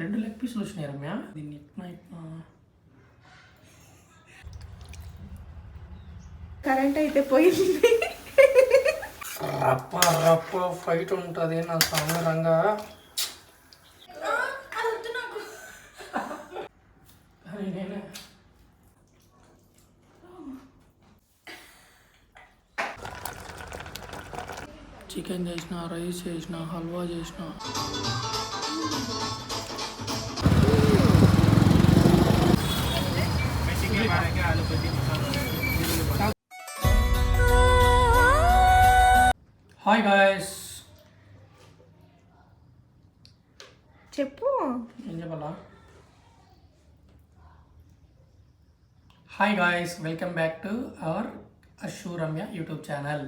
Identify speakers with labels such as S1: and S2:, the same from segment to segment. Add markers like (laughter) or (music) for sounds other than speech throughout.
S1: రెండు లెగ్ పీసులు వచ్చినాయి రమ్య. దీన్ని
S2: కరెంట్ అయితే పోయింది.
S1: రప్ప రప్ప ఫైట్ ఉంటుంది నా నేనే. చికెన్ చేసిన రైస్ చేసిన హల్వా చేసిన. Hi guys welcome back to our Ashu Ramya YouTube channel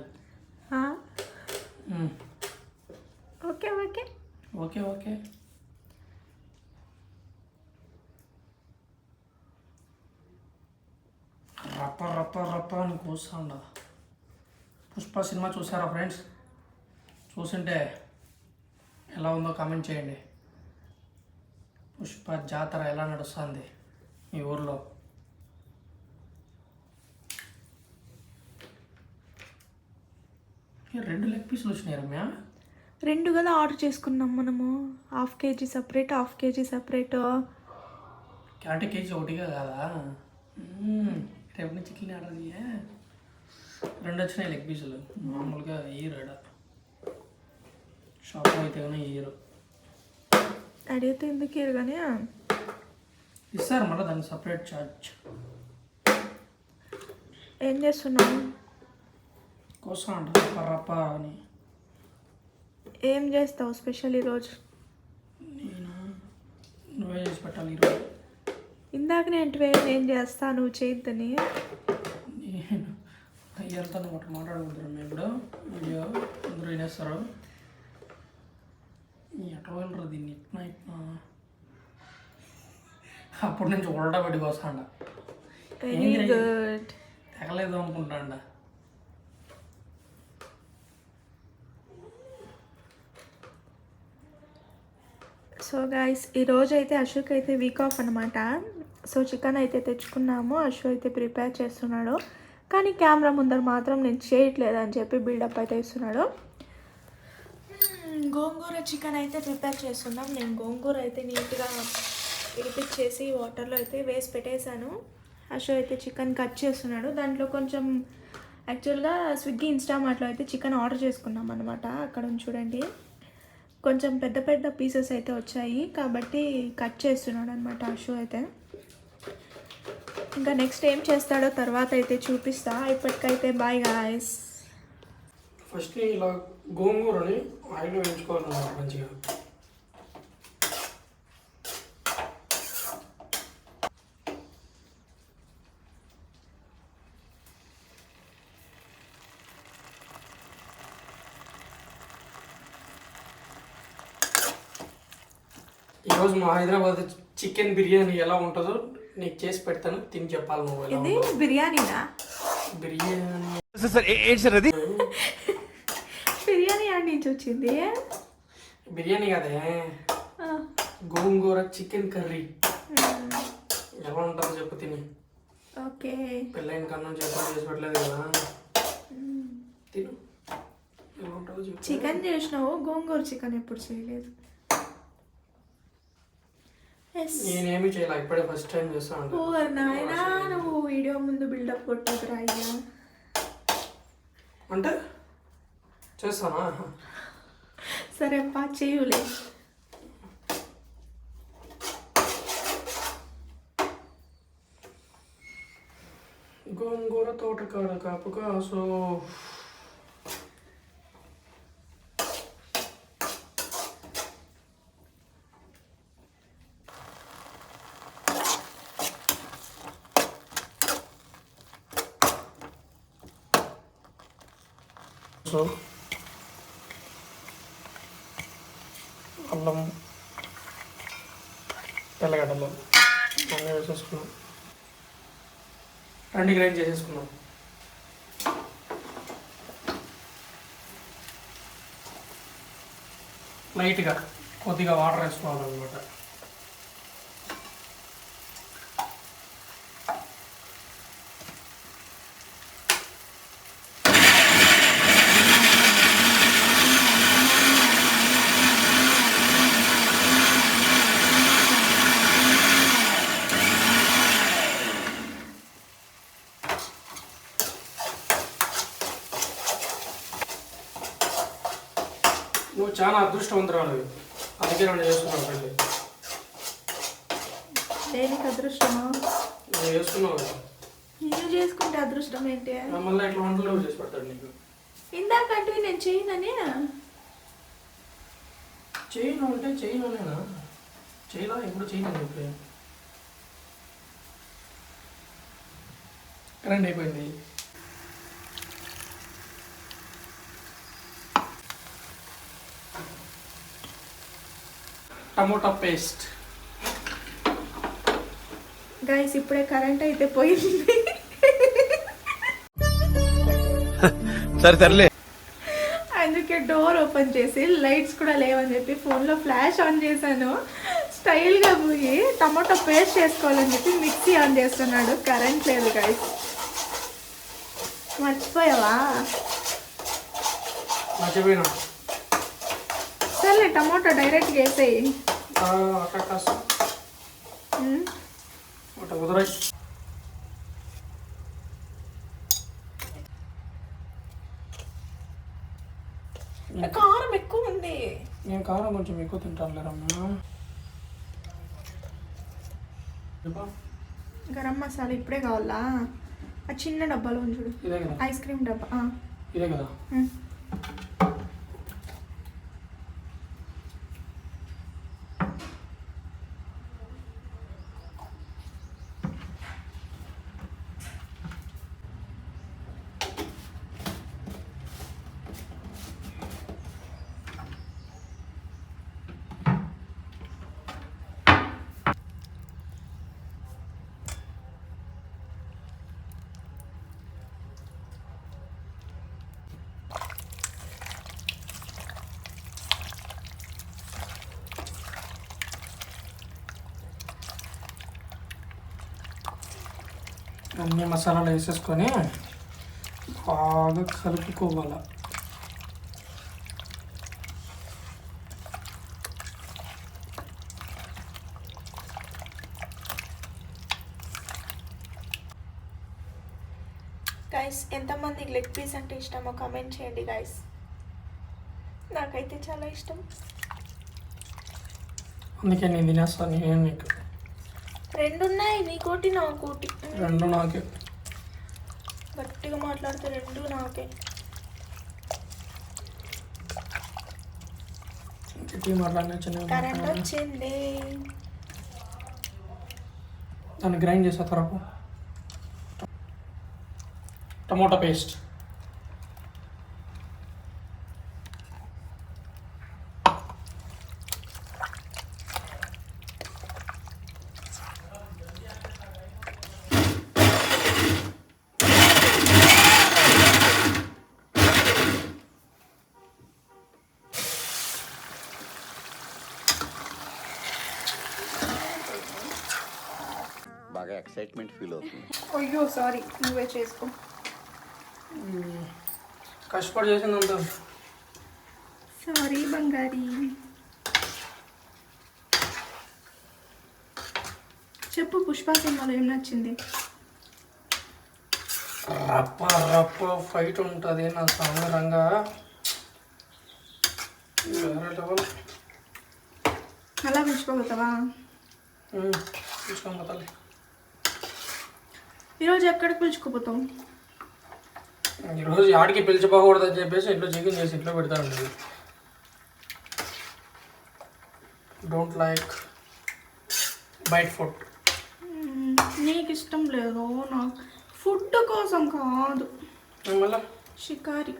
S2: okay okay
S1: okay okay రప్ప రప్ప రప్ప అని కూర్చోండ పుష్ప సినిమా చూసారా ఫ్రెండ్స్ చూసింటే ఎలా ఉందో కామెంట్ చేయండి. పుష్ప జాతర ఎలా నడుస్తుంది మీ ఊర్లో? రెండు లెగ్ పీసులు వచ్చినాయి రమ్య?
S2: రెండు కదా ఆర్డర్ చేసుకున్నాం మనము. Half KG separate half KG separate.
S1: అంటే కేజీ ఒకటిగా కాదా. రేపు నుంచి ఇట్లనే ఆర్డర్ చేయే రెండు వచ్చినాయి లెగ్ పీసులు మామూలుగా ఇయ్యరు ఆడ. షాప్లో అయితే కానీ ఇయ్యరు
S2: అడిగితే ఎందుకు ఇరు కానీ
S1: ఇస్తారు మళ్ళీ దానికి సపరేట్ ఛార్జ్
S2: ఏం చేస్తున్నావు?
S1: కోసం అంట రప్ప రప్ప అని.
S2: ఏం చేస్తావు స్పెషల్ ఈరోజు?
S1: నేను? నువ్వే చేసి పెట్టాలి ఈరోజు.
S2: ఇందాక నేను ఏం చేస్తా నువ్వు చేయొద్దని?
S1: నేను నువ్వు ఒకటి మాట్లాడుకుంటున్నాం ఇప్పుడు. వీడియో అందరూ వినేస్తారు. ఎట్లా వెళ్ళరు దీన్ని ఇట్లా ఇట్లా అప్పటి నుంచి ఉల్టా పడి కోసాండ తెగలేదు అనుకుంటాండ.
S2: సో గాయస్ ఈరోజు అయితే అశోక్ అయితే వీక్ ఆఫ్ అనమాట సో చికెన్ అయితే తెచ్చుకున్నాము. అశోక్ అయితే ప్రిపేర్ చేస్తున్నాడు. కానీ కెమెరా ముందర మాత్రం నేను చేయట్లేదు అని చెప్పి బిల్డప్ అయితే ఇస్తున్నాడు. గోంగూర చికెన్ అయితే ప్రిపేర్ చేస్తున్నాం. నేను గోంగూర అయితే నీట్గా ఇడిపించేసి వాటర్లో అయితే వేసి పెట్టేశాను. అశోక్ అయితే చికెన్ కట్ చేస్తున్నాడు. దాంట్లో కొంచెం యాక్చువల్గా స్విగ్గీ ఇన్స్టామార్ట్లో అయితే చికెన్ ఆర్డర్ చేసుకున్నాం అనమాట అక్కడ చూడండి. కొంచెం పెద్ద పెద్ద పీసెస్ అయితే వచ్చాయి. కాబట్టి కట్ చేస్తున్నాడు అనమాట షూ అయితే. ఇంకా నెక్స్ట్ ఏం చేస్తాడో తర్వాత అయితే చూపిస్తా. ఇప్పటికైతే బాయ్ గాయస్
S1: ఫస్ట్ ఇలా గోంగూరని ఆయిల్ వేయించుకోవాలన్నమాట మంచిగా. ఈరోజు మా హైదరాబాద్ చికెన్ బిర్యానీ ఎలా ఉంటుందో నీకు చేసి పెడతాను తిని చెప్పాలి నువ్వు
S2: ఇది బిర్యానీనా.
S1: బిర్యానీ.
S2: బిర్యానీ ఆడి నుంచి వచ్చింది.
S1: బిర్యానీ కదే.
S2: ఆ,
S1: గోంగూర చికెన్ కర్రీ. ఎలా ఉంటుందో చెప్పు తిని.
S2: ఓకే.
S1: పెళ్ళైన కన్నా చెప్పాలి చేసి పెట్టలేదు కదా. తిను.
S2: చికెన్ చేసినావు గోంగూర చికెన్ ఎప్పుడు చేయలేదు?
S1: నేనేమి చేయాలి ఇప్పుడే ఫస్ట్ టైం చేస్తాను
S2: ఓ నాయనా నువ్వు వీడియో ముందు బిల్డప్ కొట్టదురా అయ్యా.
S1: అంటే? చేస్తానా
S2: సరే పా చేయులే.
S1: గోంగూర తోటకాడ కాపు కాసు సో అల్లం తెల్లగడ్డలు అన్నీ వేసేసుకున్నాం. రెండు గ్రైండ్ చేసేసుకున్నాం. లైట్గా కొద్దిగా వాటర్ వేసుకోవాలన్నమాట చాలా అదృష్టవంతురాలు అందుకే నన్ను చేసుకున్నావు పెళ్ళి.
S2: దేనికి అదృష్టమా?
S1: నువ్వు చేసుకున్నావు కదా.
S2: నేను చేసుకుంటే అదృష్టం ఏంటి?
S1: మళ్ళీ ఇట్లా వంటలు చేసి పెడతాడు నీకు.
S2: ఇందాకంటే నేను చేయనని?
S1: చేయను అంటే చేయను నేనా చేయలా? ఎప్పుడు చేయను ఇప్పుడు. కరెంట్ అయిపోయింది. Tomato paste.
S2: గైస్ ఇప్పుడే కరెంట్ అయితే పోయింది.
S3: సరే సర్లే.
S2: అందుకే డోర్ ఓపెన్ చేసి లైట్స్ కూడా లేవని చెప్పి ఫోన్లో ఫ్లాష్ ఆన్ చేశాను. స్టైల్గా పోయి టమాటో పేస్ట్ చేసుకోవాలని చెప్పి మిక్సీ ఆన్ చేస్తున్నాడు. కరెంట్ లేదు గైస్ మర్చిపోయావా?
S1: మర్చిపోయినా.
S2: సర్లే టమాటో డైరెక్ట్గా వేసేయి కారం ఎక్కువ ఉంది.
S1: నేను కారం కొంచెం ఎక్కువ తింటాను లేరమ్మా
S2: గరం మసాలా ఇప్పుడే కావాలా? ఆ చిన్న డబ్బాలో ఉంది చూడు.
S1: ఇదే కదా.
S2: ఐస్ క్రీమ్ డబ్బా.
S1: ఇదే కదా. అన్ని మసాలాలు వేసేసుకొని బాగా కలుపుకోవాలి.
S2: గైస్ ఎంతమందికి లెగ్ పీస్ అంటే ఇష్టమో కామెంట్ చేయండి గైస్ నాకైతే చాలా ఇష్టం.
S1: అందుకే నేను తినేస్తాను నేను నీకు
S2: రెండు ఉన్నాయి నీకోటి నాకోటి
S1: రెండు నాకే.
S2: గట్టిగా మాట్లాడితే రెండు నాకే. కరెంట్ వచ్చింది.
S1: దాన్ని గ్రైండ్ చేసే తరకు టమోటా పేస్ట్.
S3: బాగా ఎక్సైట్మెంట్ ఫీల్ అవుతుంది.
S2: అయ్యో సారీ నువ్వే చేసుకో.
S1: కష్టపడి చేసిందంతా.
S2: సారీ బంగారి. చెప్పు పుష్ప సినిమాలో ఏం నచ్చింది?
S1: రప్ప రప్ప ఫైట్ ఉంటుంది నా సామరంగా
S2: అలా పిలుచుకోగలుగుతావా?
S1: చూసుకోండి తల్లి
S2: ఈరోజు ఎక్కడికి పిలుచుకోపోతాం?
S1: ఈరోజు ఆడికి పిలిచిపోకూడదు అని చెప్పేసి ఇంట్లో చికెన్ చేసి ఇంట్లో పెడతానండి డోంట్ లైక్ బైట్ ఫుడ్
S2: నీకు ఇష్టం లేదు నాకు ఫుడ్ కోసం కాదు.
S1: మళ్ళీ?
S2: షికారి.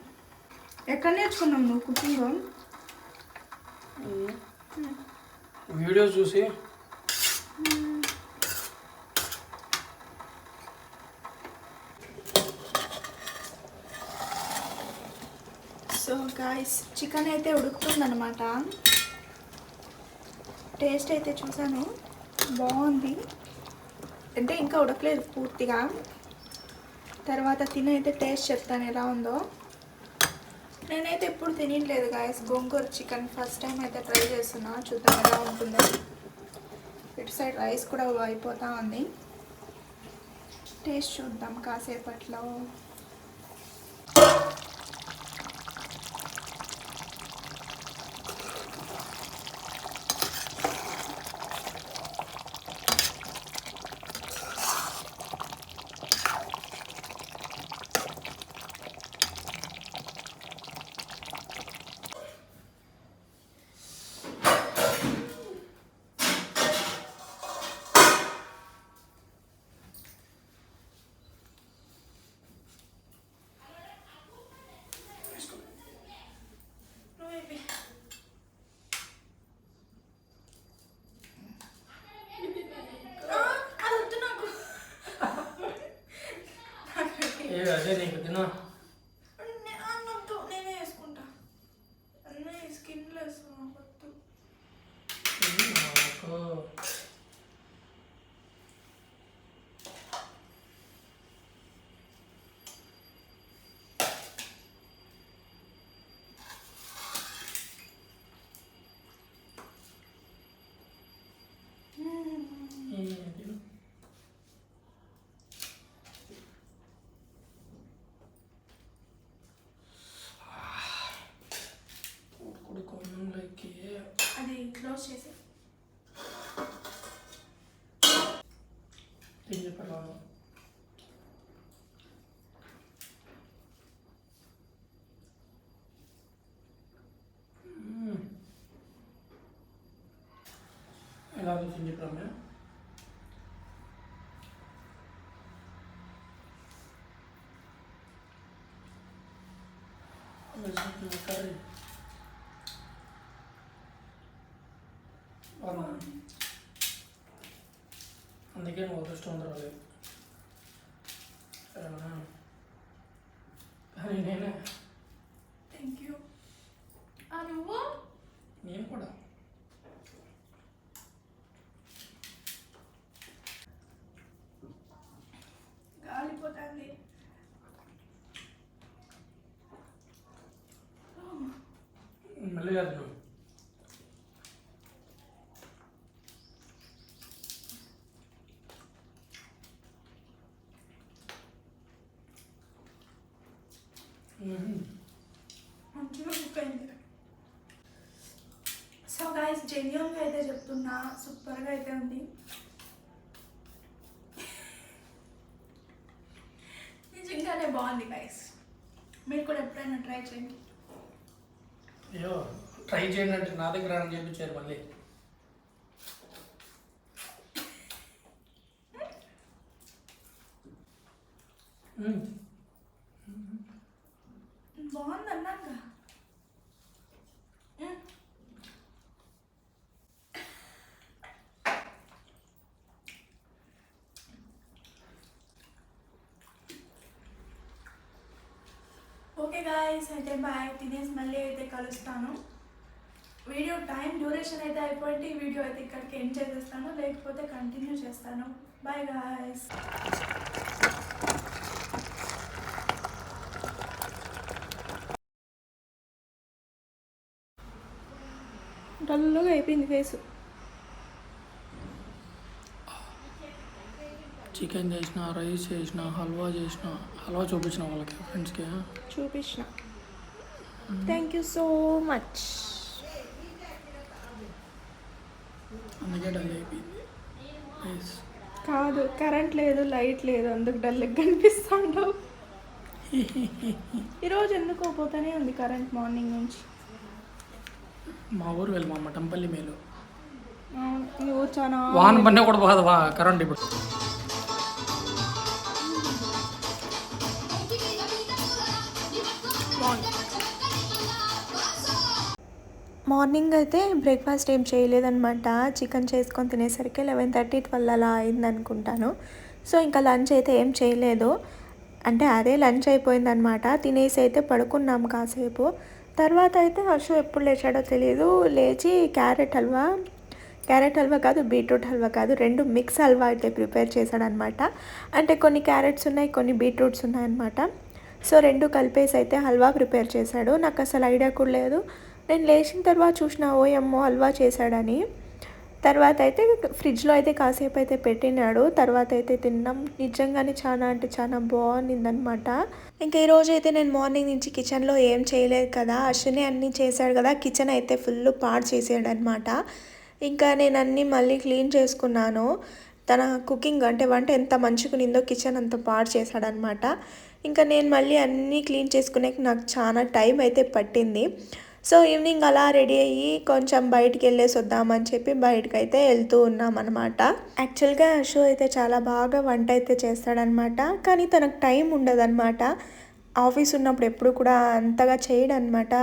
S2: ఎక్కడ నేర్చుకున్నావు నువ్వు కుకింగ్?
S1: వీడియోస్ చూసి.
S2: సో గాయస్ చికెన్ అయితే ఉడుకుతుందనమాట టేస్ట్ అయితే చూసాను బాగుంది. అంటే ఇంకా ఉడకలేదు పూర్తిగా. తర్వాత తినైతే అయితే టేస్ట్ చెప్తాను ఎలా ఉందో. నేనైతే ఎప్పుడు తినట్లేదు guys gongura chicken first time అయితే ట్రై చేస్తున్నా. చూద్దాం ఎలా ఉంటుందో. ఇటు సైడ్ రైస్ కూడా అయిపోతూ ఉంది. టేస్ట్ చూద్దాం కాసేపట్లో.
S1: అదే నీకు తినా
S2: నే- అన్నొద్దు, నేనే వేసుకుంటా అన్నీ స్కిన్లో వేసుకున్నా వద్దు
S1: నాకు ఏంటి? కొడుకు కొన్నంలోకి
S2: అది క్లోజ్ చేసి
S1: తిని చెప్పాను ఎలా తిని చెప్పామే కర్రీ అవునా అందుకే నువ్వు అదృష్టం రాలేదు సరేనా కానీ నేనే
S2: థ్యాంక్ యూ నువ్వు
S1: నేను కూడా
S2: గాలిపోతుంది
S1: మెల్లగా తిను మ్మ్.
S2: మంచిగా కుక్ అయింది సో గైస్ జెన్యున్గా అయితే చెప్తున్నా సూపర్గా అయితే ఉంది. నిజంగానే బాగుంది గైస్ మీరు కూడా ఎప్పుడైనా ట్రై చేయండి.
S1: అయ్యో ట్రై చేయండి అంటే నా దగ్గర అని చెప్పించారు మళ్ళీ.
S2: బాగుంది అన్నాక. గాయస్ అయితే బాయ్ తినేసి మళ్ళీ అయితే కలుస్తాను. వీడియో టైం డ్యూరేషన్ అయితే అయిపోయింది. వీడియో అయితే ఇక్కడికి ఎండ్ చేసేస్తాను. లేకపోతే కంటిన్యూ చేస్తాను. బాయ్ గాయస్ డల్లుగా అయిపోయింది ఫేస్.
S1: చికెన్ చేసిన రైస్ చేసిన హల్వా చేసిన హల్వా చూపించిన వాళ్ళకి ఫ్రెండ్స్కి
S2: చూపించిన. థ్యాంక్ యూ సో మచ్ కాదు కరెంట్ లేదు లైట్ లేదు అందుకు డల్గా కనిపిస్తాడు. (laughs) ఈరోజు ఎందుకో పోతానే ఉంది కరెంట్ మార్నింగ్ నుంచి.
S1: మా ఊరు వెళ్ళి మా మఠంపల్లి మేలు.
S2: ఈ ఊరు చాలా
S1: వాన పడినా కూడా బాగా వా కరెంట్ ఇప్పుడు.
S2: మార్నింగ్ అయితే బ్రేక్ఫాస్ట్ ఏం చేయలేదనమాట చికెన్ చేసుకొని తినేసరికి లెవెన్ థర్టీ ట్వెల్వ్ అలా అయింది అనుకుంటాను సో ఇంకా లంచ్ అయితే ఏం చేయలేదు. అంటే అదే లంచ్ అయిపోయిందనమాట తినేసి అయితే పడుకున్నాం కాసేపు. తర్వాత అయితే హర్షు ఎప్పుడు లేచాడో తెలియదు లేచి క్యారెట్ హల్వా క్యారెట్ హల్వా కాదు బీట్రూట్ హల్వా కాదు రెండు మిక్స్ హల్వా అయితే ప్రిపేర్ చేశాడనమాట అంటే కొన్ని క్యారెట్స్ ఉన్నాయి కొన్ని బీట్రూట్స్ ఉన్నాయన్నమాట. సో రెండు కలిపేసి అయితే హల్వా ప్రిపేర్ చేశాడు. నాకు అసలు ఐడియా కూడా లేదు. నేను లేచిన తర్వాత చూసిన ఓయమ్మో హల్వా చేశాడని. తర్వాత అయితే ఫ్రిడ్జ్లో అయితే కాసేపు అయితే పెట్టినాడు. తర్వాత అయితే తిన్నాం. నిజంగానే చాలా అంటే చాలా బాగుండిందనమాట ఇంకా ఈరోజు అయితే నేను మార్నింగ్ నుంచి కిచెన్లో ఏం చేయలేదు కదా. అశ్విని అన్నీ చేశాడు కదా. కిచెన్ అయితే ఫుల్ పాడు చేసాడనమాట ఇంకా నేను అన్నీ మళ్ళీ క్లీన్ చేసుకున్నాను. తన కుకింగ్ అంటే వంట ఎంత మంచిగా కిచెన్ అంత పాడు చేశాడనమాట ఇంకా నేను మళ్ళీ అన్నీ క్లీన్ చేసుకునే నాకు చాలా టైం అయితే పట్టింది. సో ఈవినింగ్ అలా రెడీ అయ్యి కొంచెం బయటికి వెళ్ళేసి వద్దామని చెప్పి బయటకు అయితే వెళ్తూ ఉన్నాం అనమాట యాక్చువల్గా షో అయితే చాలా బాగా వంట అయితే చేస్తాడనమాట కానీ తనకు టైం ఉండదన్నమాట. ఆఫీస్ ఉన్నప్పుడు ఎప్పుడు కూడా అంతగా చేయడనమాట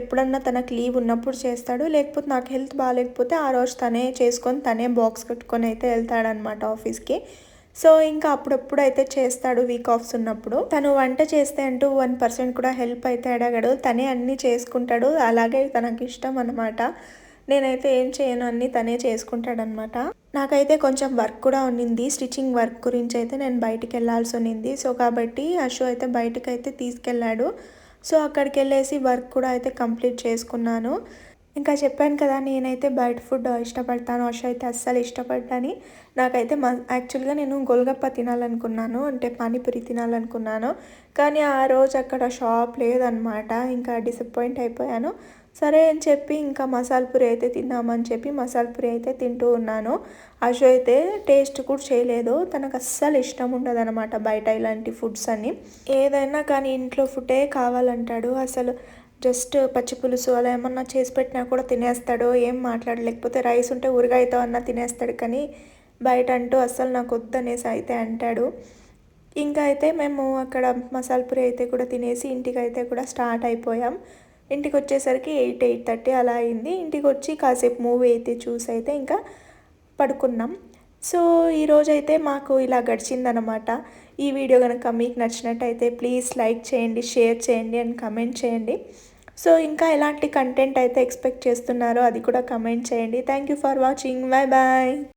S2: ఎప్పుడన్నా తనకు లీవ్ ఉన్నప్పుడు చేస్తాడు. లేకపోతే నాకు హెల్త్ బాగాలేకపోతే ఆ రోజు తనే చేసుకొని తనే బాక్స్ కట్టుకొని అయితే వెళ్తాడనమాట ఆఫీస్కి. సో ఇంకా అప్పుడప్పుడు అయితే చేస్తాడు వీక్ ఆఫ్స్ ఉన్నప్పుడు. తను వంట చేస్తే అంటూ వన్ పర్సెంట్ కూడా హెల్ప్ అయితే అడగడు. తనే అన్నీ చేసుకుంటాడు. అలాగే తనకి ఇష్టం అనమాట నేనైతే ఏం చేయను అన్నీ తనే చేసుకుంటాడనమాట నాకైతే కొంచెం వర్క్ కూడా ఉన్నింది. స్టిచ్చింగ్ వర్క్ గురించి అయితే నేను బయటికి వెళ్ళాల్సి ఉన్నింది. సో కాబట్టి అశు అయితే బయటకు అయితే తీసుకెళ్ళాడు. సో అక్కడికి వెళ్ళేసి వర్క్ కూడా అయితే కంప్లీట్ చేసుకున్నాను. ఇంకా చెప్పాను కదా నేనైతే బయట ఫుడ్ ఇష్టపడతాను అష అయితే అస్సలు ఇష్టపడ్డాని నాకైతే మ యాక్చువల్గా నేను గోల్గప్ప తినాలనుకున్నాను అంటే పానీపూరి తినాలనుకున్నాను. కానీ ఆ రోజు అక్కడ షాప్ లేదనమాట ఇంకా డిసప్పాయింట్ అయిపోయాను. సరే అని చెప్పి ఇంకా మసాలా పూరి అయితే తిందామని చెప్పి మసాలా పూరి అయితే తింటూ ఉన్నాను. అషు అయితే టేస్ట్ కూడా చేయలేదు తనకు అస్సలు ఇష్టం ఉండదనమాట బయట ఇలాంటి ఫుడ్స్ అన్ని. ఏదైనా కానీ ఇంట్లో ఫుడ్డే కావాలంటాడు అసలు జస్ట్ పచ్చి పులుసు అలా ఏమన్నా చేసి పెట్టినా కూడా తినేస్తాడు ఏం మాట్లాడు లేకపోతే రైస్ ఉంటే ఊరగాయతో అన్నా తినేస్తాడు. కానీ బయట అంటూ అస్సలు నాకు వద్దనేసి అయితే అంటాడు. ఇంకా అయితే మేము అక్కడ మసాల్పూరి అయితే కూడా తినేసి ఇంటికి అయితే కూడా స్టార్ట్ అయిపోయాం. ఇంటికి వచ్చేసరికి ఎయిట్ ఎయిట్ థర్టీ అలా అయింది. ఇంటికి వచ్చి కాసేపు మూవీ అయితే చూసి అయితే ఇంకా పడుకున్నాం. సో ఈరోజైతే మాకు ఇలా గడిచిందనమాట ఈ వీడియో కనుక మీకు నచ్చినట్టయితే ప్లీజ్ లైక్ చేయండి షేర్ చేయండి అండ్ కమెంట్ చేయండి. సో ఇంకా ఎలాంటి కంటెంట్ అయితే ఎక్స్పెక్ట్ చేస్తున్నారో అది కూడా కమెంట్ చేయండి. Thank you for watching bye bye